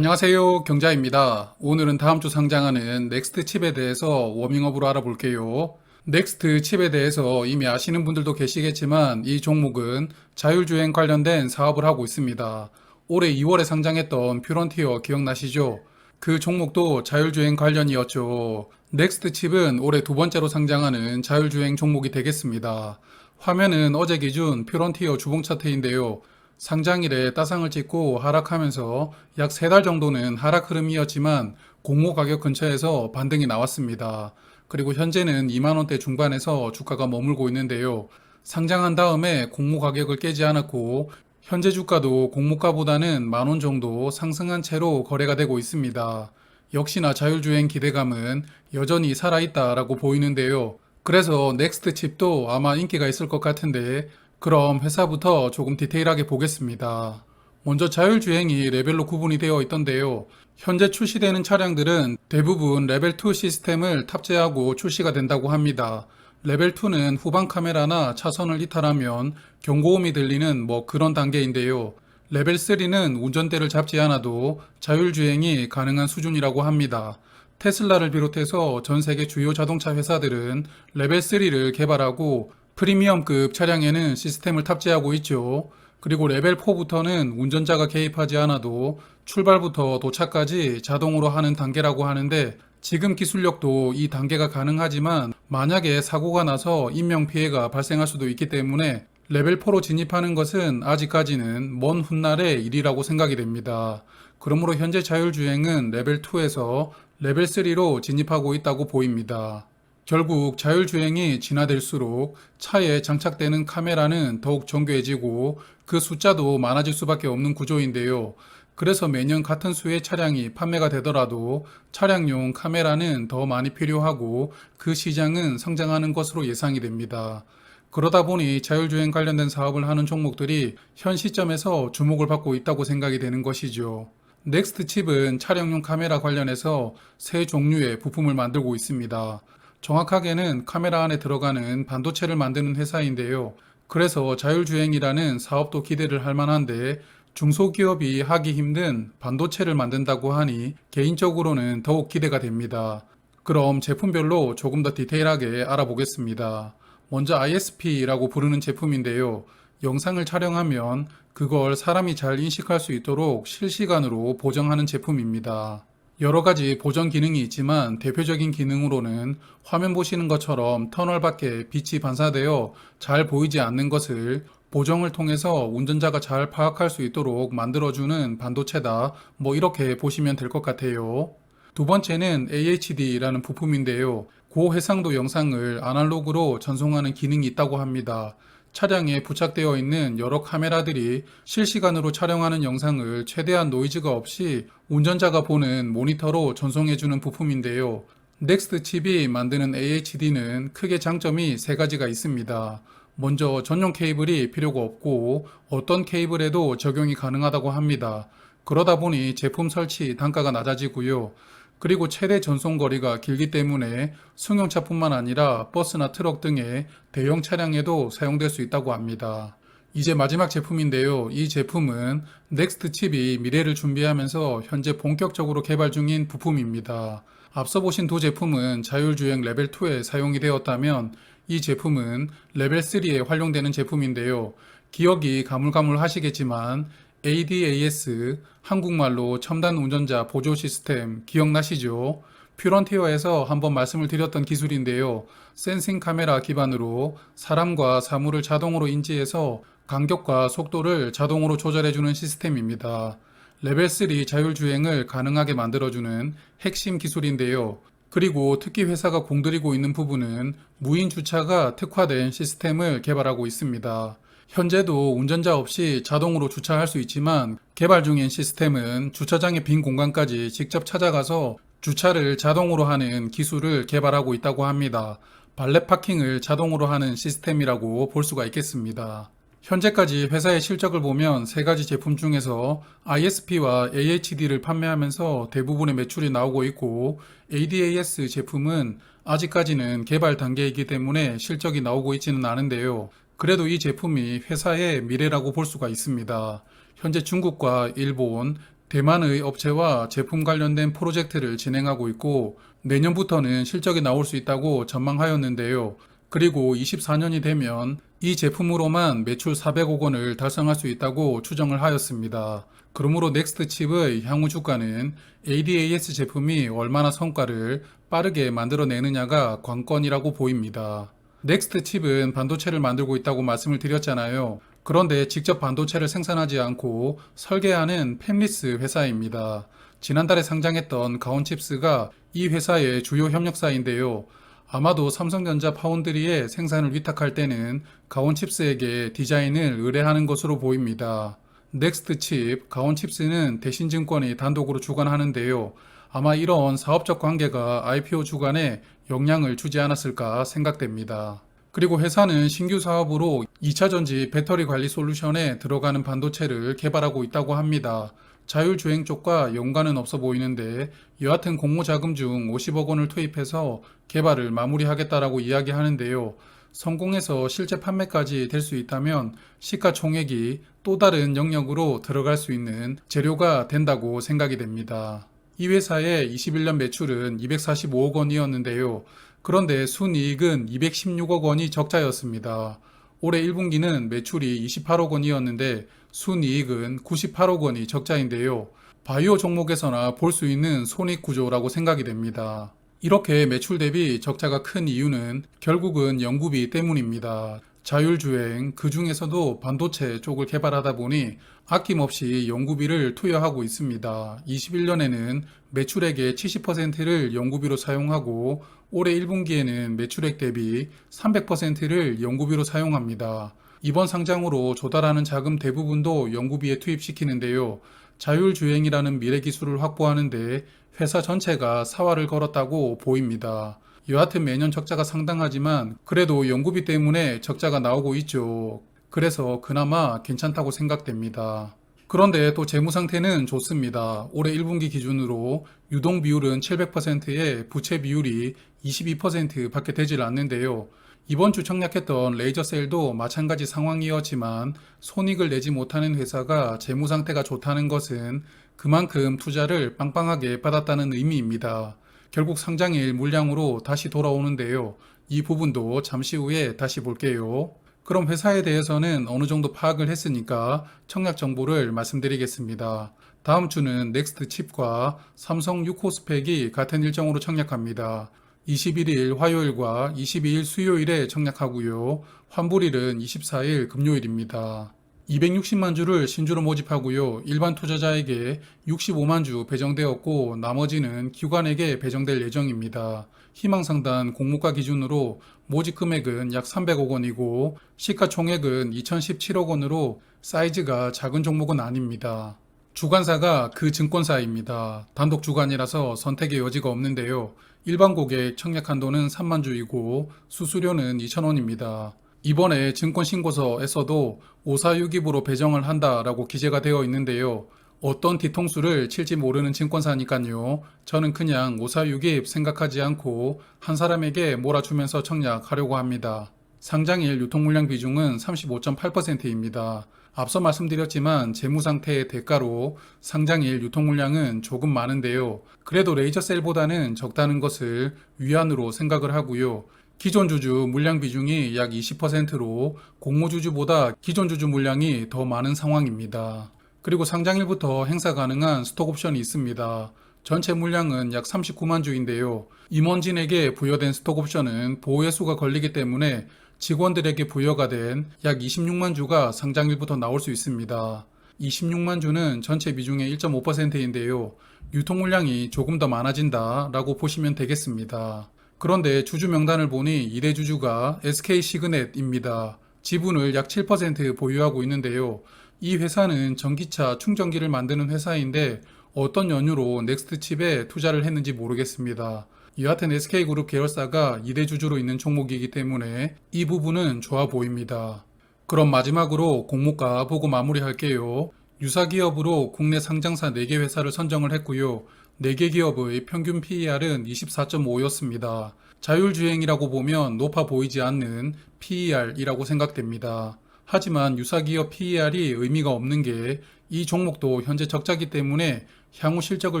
안녕하세요. 경자입니다. 오늘은 다음 주 상장하는 넥스트 칩에 대해서 워밍업으로 알아볼게요. 넥스트 칩에 대해서 이미 아시는 분들도 계시겠지만 이 종목은 자율주행 관련된 사업을 하고 있습니다. 올해 2월에 상장했던 퓨런티어 기억나시죠? 그 종목도 자율주행 관련이었죠. 넥스트 칩은 올해 두 번째로 상장하는 자율주행 종목이 되겠습니다. 화면은 어제 기준 퓨런티어 주봉 차트인데요. 상장일에 따상을 찍고 하락하면서 약세달 정도는 하락 흐름이었지만 공모 가격 근처에서 반등이 나왔습니다. 그리고 현재는 2만원대 중반에서 주가가 머물고 있는데요. 상장한 다음에 공모 가격을 깨지 않았고 현재 주가도 공모가보다는 만원 정도 상승한 채로 거래가 되고 있습니다. 역시나 자율주행 기대감은 여전히 살아있다라고 보이는데요. 그래서 넥스트 칩도 아마 인기가 있을 것 같은데 그럼 회사부터 조금 디테일하게 보겠습니다. 먼저 자율주행이 레벨로 구분이 되어 있던데요. 현재 출시되는 차량들은 대부분 레벨 2 시스템을 탑재하고 출시가 된다고 합니다. 레벨 2는 후방 카메라나 차선을 이탈하면 경고음이 들리는 뭐 그런 단계인데요. 레벨 3는 운전대를 잡지 않아도 자율주행이 가능한 수준이라고 합니다. 테슬라를 비롯해서 전 세계 주요 자동차 회사들은 레벨 3를 개발하고 프리미엄급 차량에는 시스템을 탑재하고 있죠. 그리고 레벨 4부터는 운전자가 개입하지 않아도 출발부터 도착까지 자동으로 하는 단계라고 하는데 지금 기술력도 이 단계가 가능하지만 만약에 사고가 나서 인명피해가 발생할 수도 있기 때문에 레벨 4로 진입하는 것은 아직까지는 먼 훗날의 일이라고 생각이 됩니다. 그러므로 현재 자율주행은 레벨 2에서 레벨 3로 진입하고 있다고 보입니다. 결국 자율주행이 진화될수록 차에 장착되는 카메라는 더욱 정교해지고 그 숫자도 많아질 수밖에 없는 구조인데요. 그래서 매년 같은 수의 차량이 판매가 되더라도 차량용 카메라는 더 많이 필요하고 그 시장은 성장하는 것으로 예상이 됩니다. 그러다 보니 자율주행 관련된 사업을 하는 종목들이 현 시점에서 주목을 받고 있다고 생각이 되는 것이죠. 넥스트 칩은 차량용 카메라 관련해서 세 종류의 부품을 만들고 있습니다. 정확하게는 카메라 안에 들어가는 반도체를 만드는 회사인데요. 그래서 자율주행이라는 사업도 기대를 할 만한데 중소기업이 하기 힘든 반도체를 만든다고 하니 개인적으로는 더욱 기대가 됩니다. 그럼 제품별로 조금 더 디테일하게 알아보겠습니다. 먼저 ISP라고 부르는 제품인데요. 영상을 촬영하면 그걸 사람이 잘 인식할 수 있도록 실시간으로 보정하는 제품입니다. 여러 가지 보정 기능이 있지만 대표적인 기능으로는 화면 보시는 것처럼 터널 밖에 빛이 반사되어 잘 보이지 않는 것을 보정을 통해서 운전자가 잘 파악할 수 있도록 만들어주는 반도체다. 뭐 이렇게 보시면 될 것 같아요. 두 번째는 AHD라는 부품인데요. 고해상도 영상을 아날로그로 전송하는 기능이 있다고 합니다. 차량에 부착되어 있는 여러 카메라들이 실시간으로 촬영하는 영상을 최대한 노이즈가 없이 운전자가 보는 모니터로 전송해주는 부품인데요. 넥스트 칩이 만드는 AHD는 크게 장점이 세 가지가 있습니다. 먼저 전용 케이블이 필요가 없고 어떤 케이블에도 적용이 가능하다고 합니다. 그러다 보니 제품 설치 단가가 낮아지고요. 그리고 최대 전송 거리가 길기 때문에 승용차뿐만 아니라 버스나 트럭 등의 대형 차량에도 사용될 수 있다고 합니다. 이제 마지막 제품인데요. 이 제품은 넥스트 칩이 미래를 준비하면서 현재 본격적으로 개발 중인 부품입니다. 앞서 보신 두 제품은 자율주행 레벨 2에 사용이 되었다면 이 제품은 레벨 3에 활용되는 제품인데요. 기억이 가물가물 하시겠지만 ADAS 한국말로 첨단 운전자 보조 시스템 기억나시죠? 퓨런티어에서 한번 말씀을 드렸던 기술인데요. 센싱 카메라 기반으로 사람과 사물을 자동으로 인지해서 간격과 속도를 자동으로 조절해주는 시스템입니다. 레벨 3 자율주행을 가능하게 만들어주는 핵심 기술인데요. 그리고 특히 회사가 공들이고 있는 부분은 무인 주차가 특화된 시스템을 개발하고 있습니다. 현재도 운전자 없이 자동으로 주차할 수 있지만 개발 중인 시스템은 주차장의 빈 공간까지 직접 찾아가서 주차를 자동으로 하는 기술을 개발하고 있다고 합니다. 발렛 파킹을 자동으로 하는 시스템이라고 볼 수가 있겠습니다. 현재까지 회사의 실적을 보면 세 가지 제품 중에서 ISP와 AHD를 판매하면서 대부분의 매출이 나오고 있고 ADAS 제품은 아직까지는 개발 단계이기 때문에 실적이 나오고 있지는 않은데요. 그래도 이 제품이 회사의 미래라고 볼 수가 있습니다. 현재 중국과 일본, 대만의 업체와 제품 관련된 프로젝트를 진행하고 있고 내년부터는 실적이 나올 수 있다고 전망하였는데요. 그리고 24년이 되면 이 제품으로만 매출 400억 원을 달성할 수 있다고 추정을 하였습니다. 그러므로 넥스트 칩의 향후 주가는 ADAS 제품이 얼마나 성과를 빠르게 만들어내느냐가 관건이라고 보입니다. 넥스트 칩은 반도체를 만들고 있다고 말씀을 드렸잖아요. 그런데 직접 반도체를 생산하지 않고 설계하는 팹리스 회사입니다. 지난달에 상장했던 가온칩스가 이 회사의 주요 협력사인데요. 아마도 삼성전자 파운드리의 생산을 위탁할 때는 가온칩스에게 디자인을 의뢰하는 것으로 보입니다. 넥스트 칩, 가온칩스는 대신증권이 단독으로 주관하는데요. 아마 이런 사업적 관계가 IPO 주관에 영향을 주지 않았을까 생각됩니다. 그리고 회사는 신규 사업으로 2차 전지 배터리 관리 솔루션에 들어가는 반도체를 개발하고 있다고 합니다. 자율주행 쪽과 연관은 없어 보이는데 여하튼 공모 자금 중 50억 원을 투입해서 개발을 마무리하겠다라고 이야기하는데요. 성공해서 실제 판매까지 될 수 있다면 시가총액이 또 다른 영역으로 들어갈 수 있는 재료가 된다고 생각이 됩니다. 이 회사의 21년 매출은 245억 원이었는데요. 그런데 순이익은 216억 원이 적자였습니다. 올해 1분기는 매출이 28억 원이었는데 순이익은 98억 원이 적자인데요. 바이오 종목에서나 볼 수 있는 손익 구조라고 생각이 됩니다. 이렇게 매출 대비 적자가 큰 이유는 결국은 연구비 때문입니다. 자율주행, 그 중에서도 반도체 쪽을 개발하다 보니 아낌없이 연구비를 투여하고 있습니다. 21년에는 매출액의 70%를 연구비로 사용하고 올해 1분기에는 매출액 대비 300%를 연구비로 사용합니다. 이번 상장으로 조달하는 자금 대부분도 연구비에 투입시키는데요. 자율주행이라는 미래 기술을 확보하는데 회사 전체가 사활을 걸었다고 보입니다. 여하튼 매년 적자가 상당하지만 그래도 연구비 때문에 적자가 나오고 있죠. 그래서 그나마 괜찮다고 생각됩니다. 그런데 또 재무 상태는 좋습니다. 올해 1분기 기준으로 유동 비율은 700%에 부채 비율이 22%밖에 되질 않는데요. 이번 주 청약했던 레이저셀도 마찬가지 상황이었지만 손익을 내지 못하는 회사가 재무 상태가 좋다는 것은 그만큼 투자를 빵빵하게 받았다는 의미입니다. 결국 상장일 물량으로 다시 돌아오는데요. 이 부분도 잠시 후에 다시 볼게요. 그럼 회사에 대해서는 어느 정도 파악을 했으니까 청약 정보를 말씀드리겠습니다. 다음 주는 넥스트 칩과 삼성 6호 스펙이 같은 일정으로 청약합니다. 21일 화요일과 22일 수요일에 청약하고요. 환불일은 24일 금요일입니다. 260만 주를 신주로 모집하고요. 일반 투자자에게 65만 주 배정되었고 나머지는 기관에게 배정될 예정입니다. 희망상단 공모가 기준으로 모집 금액은 약 300억 원이고 시가총액은 2017억 원으로 사이즈가 작은 종목은 아닙니다. 주관사가 그 증권사입니다. 단독 주관이라서 선택의 여지가 없는데요. 일반 고객 청약 한도는 3만 주이고 수수료는 2,000원입니다. 이번에 증권신고서에서도 546입으로 배정을 한다라고 기재가 되어 있는데요. 어떤 뒤통수를 칠지 모르는 증권사니까요. 저는 그냥 546입 생각하지 않고 한 사람에게 몰아주면서 청약하려고 합니다. 상장일 유통물량 비중은 35.8%입니다. 앞서 말씀드렸지만 재무 상태의 대가로 상장일 유통물량은 조금 많은데요. 그래도 레이저셀보다는 적다는 것을 위안으로 생각을 하고요. 기존 주주 물량 비중이 약 20%로 공모주주보다 기존 주주 물량이 더 많은 상황입니다. 그리고 상장일부터 행사 가능한 스톡옵션이 있습니다. 전체 물량은 약 39만 주인데요. 임원진에게 부여된 스톡옵션은 보호의 수가 걸리기 때문에 직원들에게 부여가 된 약 26만 주가 상장일부터 나올 수 있습니다. 26만 주는 전체 비중의 1.5%인데요. 유통 물량이 조금 더 많아진다 라고 보시면 되겠습니다. 그런데 주주 명단을 보니 2대 주주가 SK 시그넷입니다. 지분을 약 7% 보유하고 있는데요. 이 회사는 전기차 충전기를 만드는 회사인데 어떤 연유로 넥스트칩에 투자를 했는지 모르겠습니다. 여하튼 SK그룹 계열사가 2대 주주로 있는 종목이기 때문에 이 부분은 좋아 보입니다. 그럼 마지막으로 공모가 보고 마무리할게요. 유사 기업으로 국내 상장사 4개 회사를 선정을 했고요. 4개 기업의 평균 PER은 24.5였습니다. 자율주행이라고 보면 높아 보이지 않는 PER이라고 생각됩니다. 하지만 유사기업 PER이 의미가 없는 게 이 종목도 현재 적자기 때문에 향후 실적을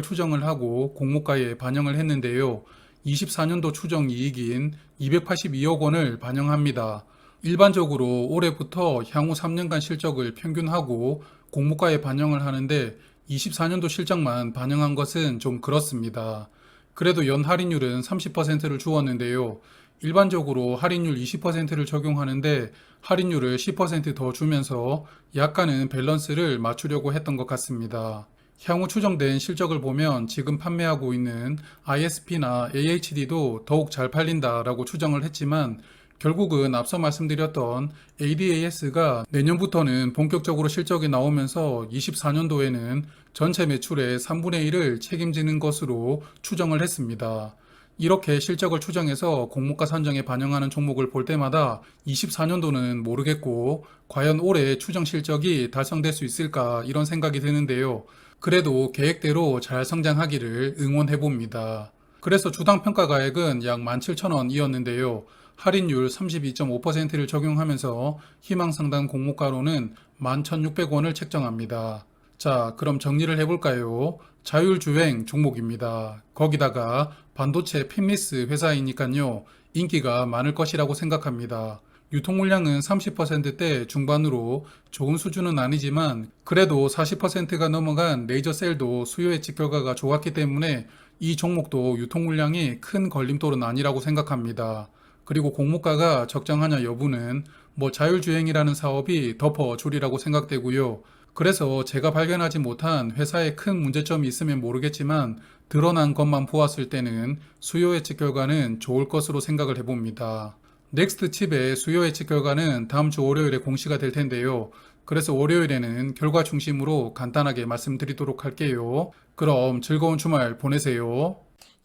추정을 하고 공모가에 반영을 했는데요. 24년도 추정 이익인 282억 원을 반영합니다. 일반적으로 올해부터 향후 3년간 실적을 평균하고 공모가에 반영을 하는데 24년도 실적만 반영한 것은 좀 그렇습니다. 그래도 연 할인율은 30%를 주었는데요. 일반적으로 할인율 20%를 적용하는데 할인율을 10%더 주면서 약간은 밸런스를 맞추려고 했던 것 같습니다. 향후 추정된 실적을 보면 지금 판매하고 있는 ISP나 AHD도 더욱 잘 팔린다라고 추정을 했지만 결국은 앞서 말씀드렸던 ADAS가 내년부터는 본격적으로 실적이 나오면서 24년도에는 전체 매출의 3분의 1을 책임지는 것으로 추정을 했습니다. 이렇게 실적을 추정해서 공모가 산정에 반영하는 종목을 볼 때마다 24년도는 모르겠고 과연 올해 추정 실적이 달성될 수 있을까 이런 생각이 드는데요. 그래도 계획대로 잘 성장하기를 응원해 봅니다. 그래서 주당 평가가액은 약 17,000원이었는데요. 할인율 32.5%를 적용하면서 희망상당 공모가로는 11,600원을 책정합니다. 자, 그럼 정리를 해볼까요? 자율주행 종목입니다. 거기다가 반도체 핀리스 회사이니까요. 인기가 많을 것이라고 생각합니다. 유통 물량은 30%대 중반으로 좋은 수준은 아니지만 그래도 40%가 넘어간 레이저 셀도 수요 예측 결과가 좋았기 때문에 이 종목도 유통 물량이 큰 걸림돌은 아니라고 생각합니다. 그리고 공모가가 적정하냐 여부는 뭐 자율주행이라는 사업이 덮어주리라고 생각되고요. 그래서 제가 발견하지 못한 회사에 큰 문제점이 있으면 모르겠지만 드러난 것만 보았을 때는 수요 예측 결과는 좋을 것으로 생각을 해봅니다. 넥스트 칩의 수요 예측 결과는 다음 주 월요일에 공시가 될 텐데요. 그래서 월요일에는 결과 중심으로 간단하게 말씀드리도록 할게요. 그럼 즐거운 주말 보내세요.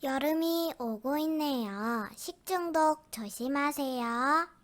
여름이 오고 있네요. 식중독 조심하세요.